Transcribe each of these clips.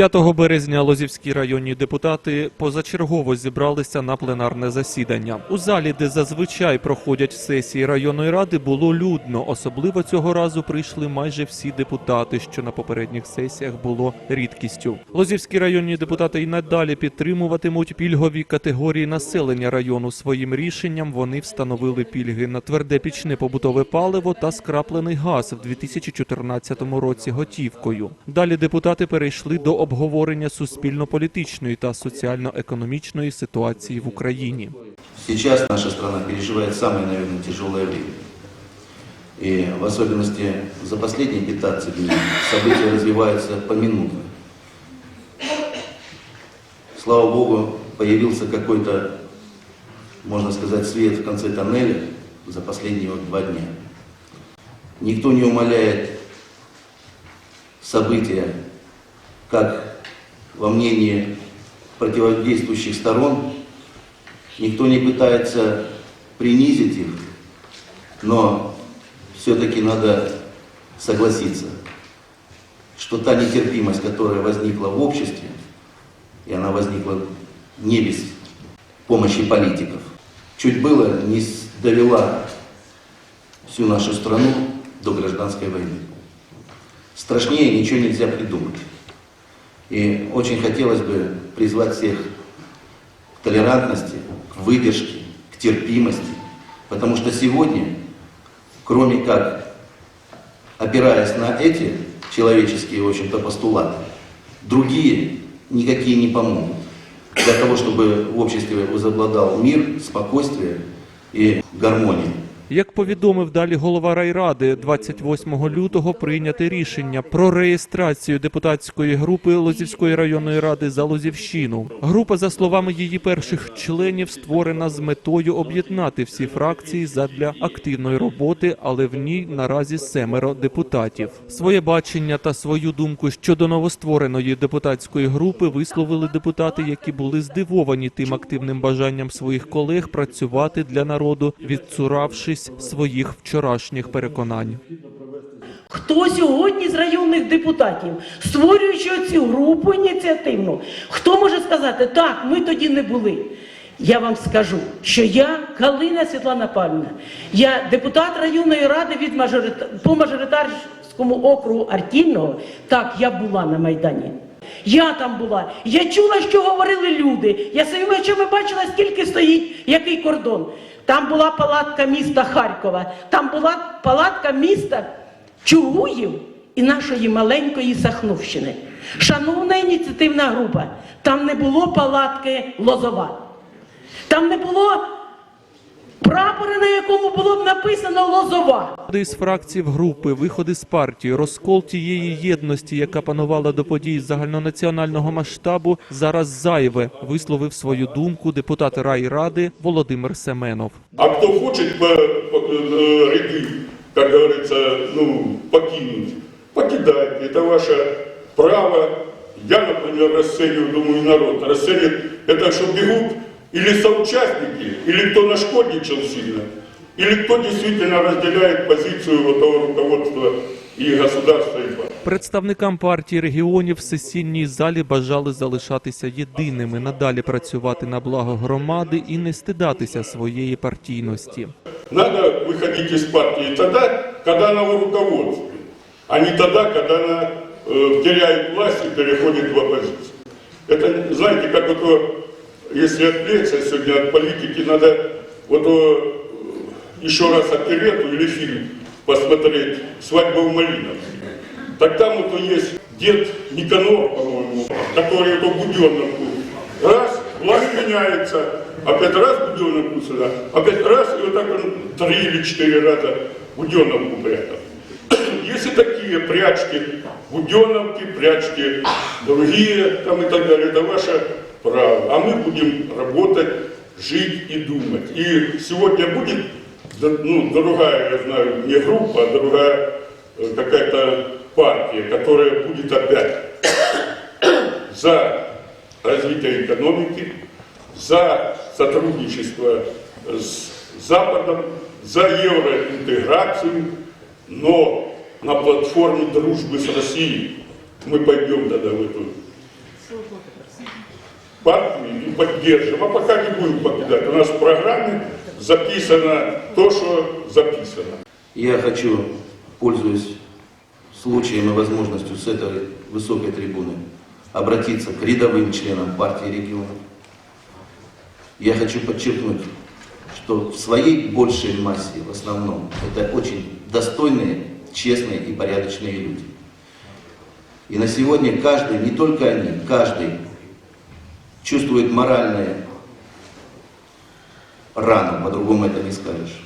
5 березня лозівські районні депутати позачергово зібралися на пленарне засідання. У залі, де зазвичай проходять сесії районної ради, було людно. Особливо цього разу прийшли майже всі депутати, що на попередніх сесіях було рідкістю. Лозівські районні депутати і надалі підтримуватимуть пільгові категорії населення району. Своїм рішенням вони встановили пільги на тверде пічне побутове паливо та скраплений газ в 2014 році готівкою. Далі депутати перейшли до обговорення суспільно-політичної та соціально-економічної ситуації в Україні. Сейчас наша страна переживает самое, наверное, тяжелое время. И в особенности за последние 15 дней события развиваются поминутно. Слава Богу, появился какой-то, можно сказать, свет в конце тоннеля за последние два дня. Никто не умаляет события, как во мнении противодействующих сторон, Никто не пытается принизить их, но все-таки надо согласиться, что та нетерпимость, которая возникла в обществе, и она возникла не без помощи политиков, чуть было не довела всю нашу страну до гражданской войны. Страшнее ничего нельзя придумать. И очень хотелось бы призвать всех к толерантности, к выдержке, к терпимости. Потому что сегодня, кроме как опираясь на эти человеческие, в общем-то, постулаты, другие никакие не помогут для того, чтобы в обществе возобладал мир, спокойствие и гармония. Як повідомив далі голова райради, 28 лютого прийняти рішення про реєстрацію депутатської групи Лозівської районної ради за Лозівщину. Група, за словами її перших членів, створена з метою об'єднати всі фракції задля активної роботи, але в ній наразі семеро депутатів. Своє бачення та свою думку щодо новоствореної депутатської групи висловили депутати, які були здивовані тим активним бажанням своїх колег працювати для народу, відцуравшись своїх вчорашніх переконань. Хто сьогодні з районних депутатів, створюючи цю групу ініціативну, хто може сказати, так, ми тоді не були? Я вам скажу, що я Калина Світлана Павлівна, я депутат районної ради від мажорита... по мажоритарському округу Артільного. Так, я була на Майдані. Я там була. Я чула, що говорили люди. Я своїми очима бачила, скільки стоїть, який кордон. Там була палатка міста Харкова, там була палатка міста Чугуїв і нашої маленької Сахновщини. Шановна ініціативна група, там не було палатки Лозова. Там не було прапора, на якому було б написано Лозова. Виходи з фракцій в групи, виходи з партії, розкол тієї єдності, яка панувала до подій загальнонаціонального масштабу, зараз зайве, висловив свою думку депутат райради Володимир Семенов. А кто хочет по, по- э, ряды, как говорится, ну, покинуть, покидайте, это ваше право. Я, например, расцениваю, думаю, народ расценит это, что бегут или соучастники, или кто нашкодничал сильно, или кто действительно разделяет позицию вот того руководства и государства, и партии. Представникам партії регіонів в сесійній залі бажали залишатися єдиними, надалі працювати на благо громади і не стидатися своєї партійності. Надо выходить из партии тогда, когда она в руководстве, а не тогда, когда она э, теряет власть и переходит в оппозицию. Это, знаете, как вот, э, если отвлечься сегодня от политики, надо вот э, еще раз оперету или фильм посмотреть «Свадьба в Малиновке». Так там вот есть дед Никанор, по-моему, который в Буденновку. Раз, власть меняется, опять раз Буденновку сюда, опять раз, и вот так он три или четыре раза Буденновку прятал. Если такие прячки, Буденовки, прячки другие там и так далее, это ваше право. А мы будем работать, жить и думать. И сегодня будет ну, другая, я знаю, не группа, а другая э, какая-то партия, которая будет опять за развитие экономики, за сотрудничество с Западом, за евроинтеграцию, но на платформе дружбы с Россией мы пойдем тогда в эту партию и поддержим. А пока не будем покидать. У нас в программе записано то, что записано. Я хочу, пользуясь случаем и возможностью с этой высокой трибуны, обратиться к рядовым членам партии региона. Я хочу подчеркнуть, что в своей большей массе, в основном, это очень достойные, честные и порядочные люди. И на сегодня каждый, не только они, каждый чувствует моральные рану, по-другому это не скажешь.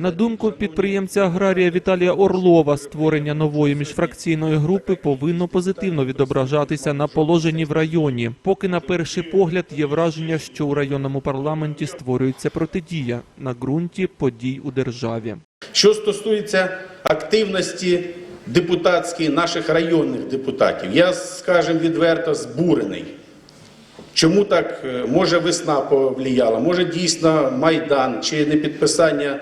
На думку підприємця аграрія Віталія Орлова, створення нової міжфракційної групи повинно позитивно відображатися на положенні в районі. Поки на перший погляд є враження, що у районному парламенті створюється протидія на ґрунті подій у державі. Що стосується активності депутатської наших районних депутатів, я, скажімо відверто, збурений. Чому так, е, може весна повлияла, може дійсно Майдан чи непідписання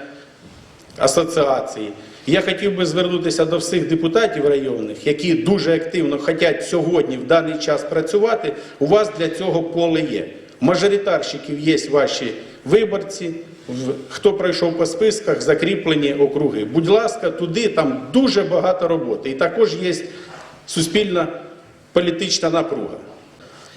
асоціації. Я хотів би звернутися до всіх депутатів районних, які дуже активно хочуть сьогодні в даний час працювати. У вас для цього поле є. Мажоритарщиків є ваші виборці. Хто пройшов по списках, закріплені округи. Будь ласка, туди там дуже багато роботи. І також є суспільна політична напруга.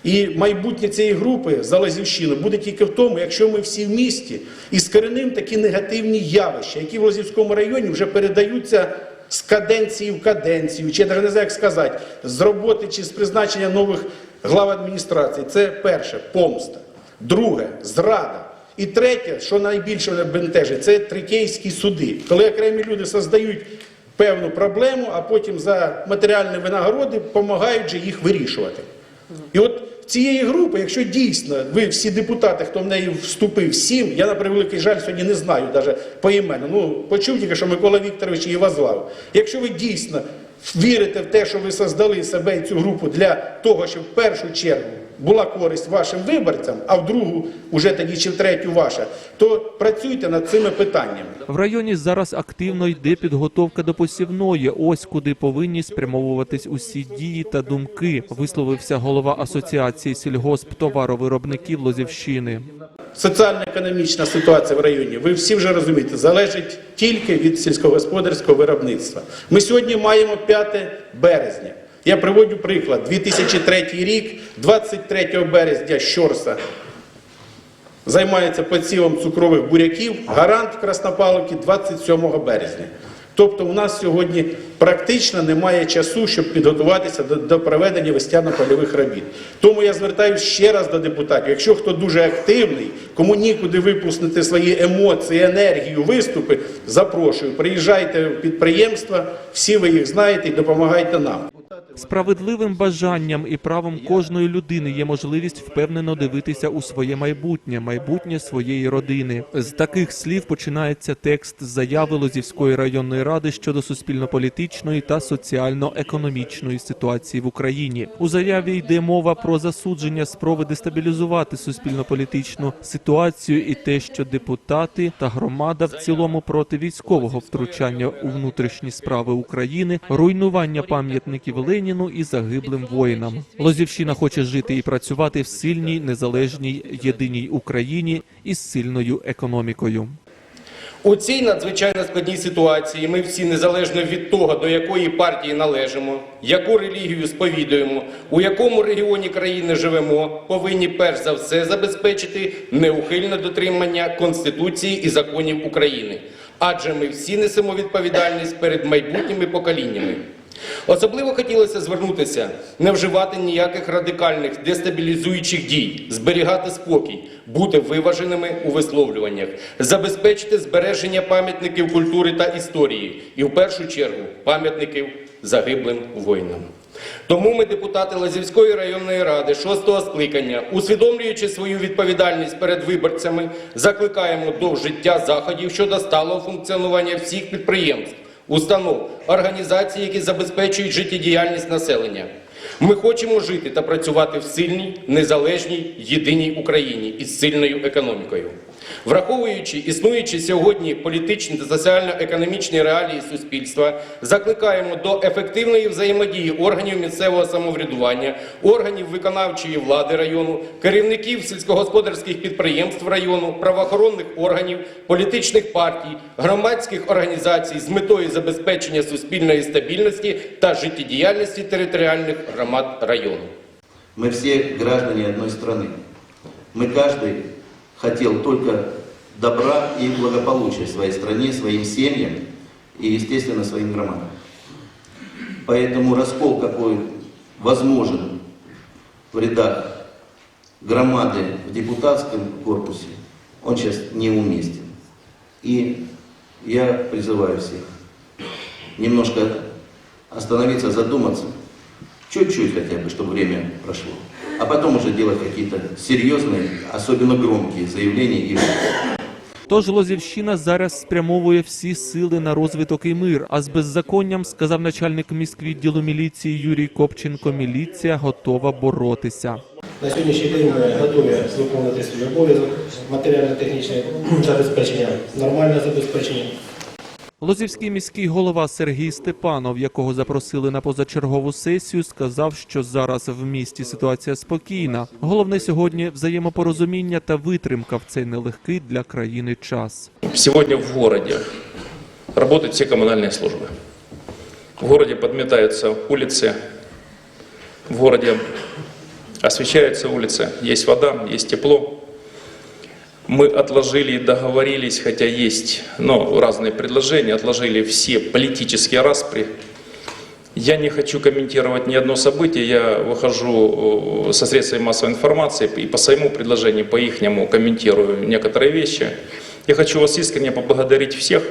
І майбутнє цієї групи за Лазівщину буде тільки в тому, якщо ми всі в місті іскоренимо такі негативні явища, які в Лазівському районі вже передаються з каденції в каденцію, чи я навіть не знаю, як сказати, з роботи чи з призначення нових глав адміністрації. Це перше помста. Друге зрада. І третє, що найбільше мене бентежить, це трикейські суди. Коли окремі люди создають певну проблему, а потім за матеріальні винагороди допомагають же їх вирішувати. І от цієї групи, якщо дійсно ви всі депутати, хто в неї вступив, сім, я на превеликий жаль сьогодні не знаю навіть поіменно. Ну, почув тільки, що Микола Вікторович її возглав. Якщо ви дійсно вірите в те, що ви создали себе і цю групу для того, щоб в першу чергу була користь вашим виборцям, а в другу, уже тоді чи в третю ваша, то працюйте над цими питаннями. В районі зараз активно йде підготовка до посівної. Ось куди повинні спрямовуватись усі дії та думки. Висловився голова асоціації сільгосптоваровиробників Лозівщини. Соціально-економічна ситуація в районі, ви всі вже розумієте, залежить тільки від сільськогосподарського виробництва. Ми сьогодні маємо 5 березня. Я приводжу приклад. 2003 рік, 23 березня Щорса займається посівом цукрових буряків, гарант в Краснопавловці 27 березня. Тобто у нас сьогодні практично немає часу, щоб підготуватися до, до проведення весняно-польових робіт. Тому я звертаюся ще раз до депутатів. Якщо хто дуже активний, кому нікуди випустити свої емоції, енергію, виступи, запрошую. Приїжджайте в підприємства, всі ви їх знаєте і допомагайте нам. Справедливим бажанням і правом кожної людини є можливість впевнено дивитися у своє майбутнє, майбутнє своєї родини. З таких слів починається текст заяви Лозівської районної ради щодо суспільно-політичної та соціально-економічної ситуації в Україні. У заяві йде мова про засудження спроби дестабілізувати суспільно-політичну ситуацію і те, що депутати та громада в цілому проти військового втручання у внутрішні справи України, руйнування пам'ятників Леніну і загиблим воїнам. Лозівщина хоче жити і працювати в сильній, незалежній, єдиній Україні із сильною економікою. У цій надзвичайно складній ситуації ми всі, незалежно від того, до якої партії належимо, яку релігію сповідуємо, у якому регіоні країни живемо, повинні перш за все забезпечити неухильне дотримання Конституції і законів України. Адже ми всі несемо відповідальність перед майбутніми поколіннями. Особливо хотілося звернутися, не вживати ніяких радикальних дестабілізуючих дій, зберігати спокій, бути виваженими у висловлюваннях, забезпечити збереження пам'ятників культури та історії і, в першу чергу, пам'ятників загиблим воїнам. Тому ми, депутати Лазівської районної ради шостого скликання, усвідомлюючи свою відповідальність перед виборцями, закликаємо до вжиття заходів щодо сталого функціонування всіх підприємств, установ, організацій, які забезпечують життєдіяльність населення. Ми хочемо жити та працювати в сильній, незалежній, єдиній Україні із сильною економікою. Враховуючи існуючі сьогодні політичні та соціально-економічні реалії суспільства, закликаємо до ефективної взаємодії органів місцевого самоврядування, органів виконавчої влади району, керівників сільськогосподарських підприємств району, правоохоронних органів, політичних партій, громадських організацій з метою забезпечення суспільної стабільності та життєдіяльності територіальних громад району. Мы все граждане одной страны. Мы каждый хотел только добра и благополучия своей стране, своим семьям и, естественно, своим громадам. Поэтому раскол, какой возможен в рядах громады в депутатском корпусе, он сейчас неуместен. И я призываю всех немножко остановиться, задуматься, чуть-чуть хотя бы, чтобы время прошло, а потом уже делать какие-то серьезные, особенно громкие заявления и Тож Лозівщина зараз спрямовує всі сили на розвиток і мир. А з беззаконням, сказав начальник міськвідділу міліції Юрій Копченко, міліція готова боротися. На сьогоднішній день ми готові виконувати свій обов'язок, матеріально-технічне забезпечення, нормальне забезпечення. Лозівський міський голова Сергій Степанов, якого запросили на позачергову сесію, сказав, що зараз в місті ситуація спокійна. Головне сьогодні взаємопорозуміння та витримка в цей нелегкий для країни час. Сегодня в городе работают все коммунальные службы. В городе подметаются улицы, в городе освещаются улицы, есть вода, есть тепло. Мы отложили и договорились, хотя есть ну, разные предложения, отложили все политические распри. Я не хочу комментировать ни одно событие, я выхожу э, со средствами массовой информации и по своему предложению, по ихнему комментирую некоторые вещи. Я хочу вас искренне поблагодарить всех,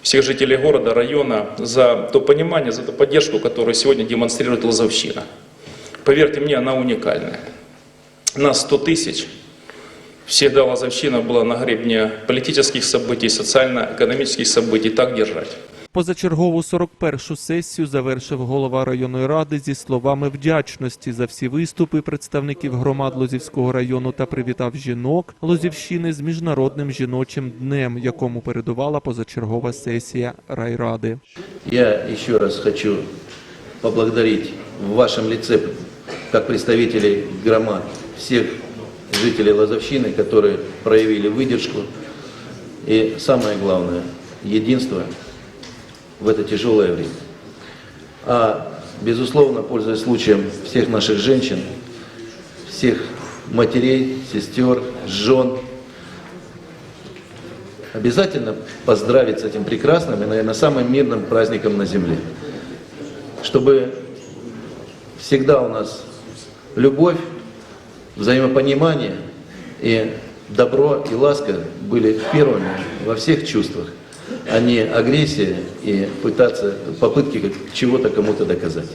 всех жителей города, района за то понимание, за ту поддержку, которую сегодня демонстрирует Лозовщина. Поверьте мне, она уникальная. Нас 100 тысяч. Всегда Лозовщина была на гребне политических событий, социально-экономических событий. Так держать. Позачергову 41-шу сесію завершив голова районної ради зі словами вдячності за всі виступи представників громад Лозівського району та привітав жінок Лозівщини з міжнародним жіночим днем, якому передувала позачергова сесія райради. Я еще раз хочу поблагодарить в вашем лице, как представителей громад, всех Жителей Лозовщины, которые проявили выдержку и, самое главное, единство в это тяжелое время. А, безусловно, пользуясь случаем всех наших женщин, всех матерей, сестер, жен, обязательно поздравить с этим прекрасным и, наверное, самым мирным праздником на земле. Чтобы всегда у нас любовь, взаимопонимание и добро и ласка были первыми во всех чувствах, а не агрессия и пытаться, попытки чего-то кому-то доказать.